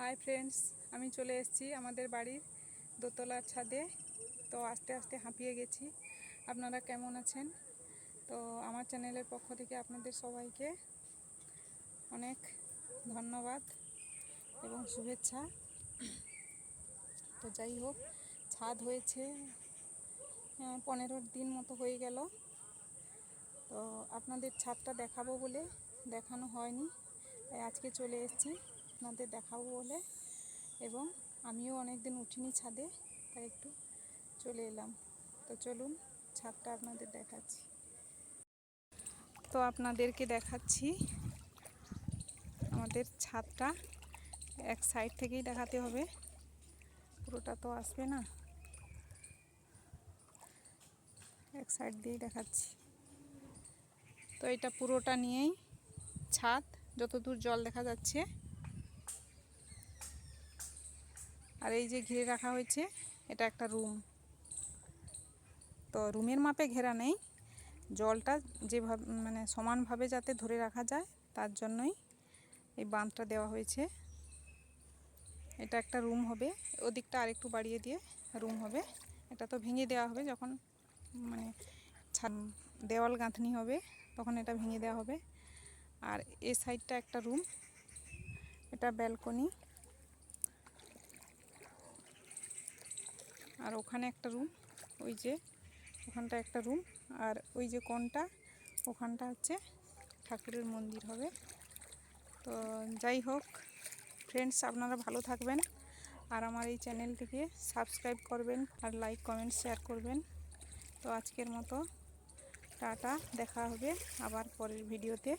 Hi friends আমি চলে এসেছি আমাদের বাড়ির দোতলার ছাদে। তো আস্তে আস্তে হাঁপিয়ে গেছি। আপনারা কেমন আছেন? তো আমার চ্যানেলের পক্ষ থেকে আপনাদের সবাইকে অনেক ধন্যবাদ এবং শুভেচ্ছা। তো যাই হোক ছাদ হয়েছে হ্যাঁ, পনেরো দিন মতো হয়ে গেল। তো আপনাদের ছাদটা দেখাবো বলে দেখানো হয়নি আজকে চলে এসেছি। আপনাদের দেখাবো বলে। এবং আমিও অনেক দিন উঠিনি ছাদে, তাই একটু চলে এলাম। তো চলুন, ছাদটা আপনাদের দেখাচ্ছি। তো আপনাদেরকে দেখাচ্ছি, আমাদের ছাদটা এক সাইড থেকেই দেখাতে হবে। পুরোটা তো আসবে না। এক সাইড দিয়েই দেখাচ্ছি। তো এটা পুরোটা নিয়েই ছাদ, যতদূর জল দেখা যাচ্ছে। আর এই যে ঘিরে রাখা হয়েছে, এটা একটা রুম। তো রুমের মাপে ঘেরা নেই। জলটা যেভাবে মানে সমানভাবে যাতে ধরে রাখা যায়, তার জন্যই এই বাঁধটা দেওয়া হয়েছে। এটা একটা রুম হবে। ওদিকটা আরেকটু বাড়িয়ে দিয়ে রুম হবে। এটা তো ভেঙে দেওয়া হবে যখন মানে দেওয়াল গাঁথনি হবে, তখন এটা ভেঙে দেওয়া হবে। আর এ সাইডটা একটা রুম। এটা ব্যালকনি। আর ওখানে একটা রুম ওই যে ওখানটা একটা রুম আর ওই যে কোনটা ওখানটা হচ্ছে ঠাকুরের মন্দির হবে। তো যাই হোক ফ্রেন্ডস আপনারা ভালো থাকবেন আর আমার এই চ্যানেলটিকে সাবস্ক্রাইব করবেন আর লাইক কমেন্ট শেয়ার করবেন। তো আজকের মতো, টাটা, দেখা হবে আবার পরের ভিডিওতে